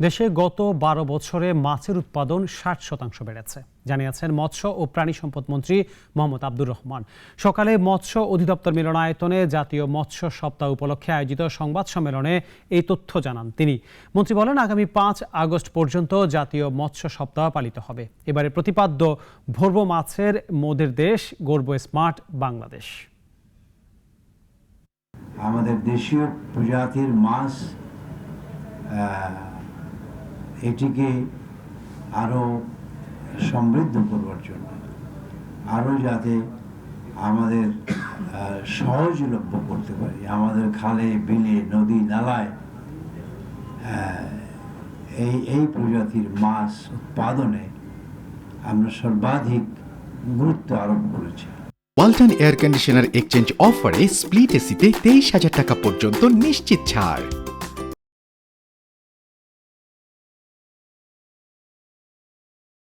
দেশে গত বারো বছরে মাছের উৎপাদন ষাট শতাংশ বেড়েছে। জানিয়েছেন মৎস্য ও প্রাণী সম্পদ মন্ত্রী মোহাম্মদ আব্দুর রহমান। সকালে মৎস্য অধিদপ্তর মিলনায়তনে জাতীয় মৎস্য সপ্তাহ উপলক্ষে আয়োজিত সংবাদ সম্মেলনে এই তথ্য জানান তিনি। মন্ত্রী বলেন, আগামী পাঁচ আগস্ট পর্যন্ত জাতীয় মৎস্য সপ্তাহ পালিত হবে। এবারে প্রতিপাদ্য, ভর্ব মাছের মোদের দেশ গর্ব স্মার্ট বাংলাদেশ। আমাদের দেশীয় প্রজাতির মাছ এটিকে আরও সমৃদ্ধ করবার জন্য, আরও যাতে আমাদের সহজলভ্য করতে পারি। আমাদের খালে, বিলে, নদী, নালায় এই এই প্রজাতির মাছ উৎপাদনে আমরা সর্বাধিক গুরুত্ব আরোপ করেছি। ওয়ালটন এয়ার কন্ডিশনার এক্সচেঞ্জ অফারে স্প্লিট এসিতে তেইশ হাজার টাকা পর্যন্ত নিশ্চিত ছাড়।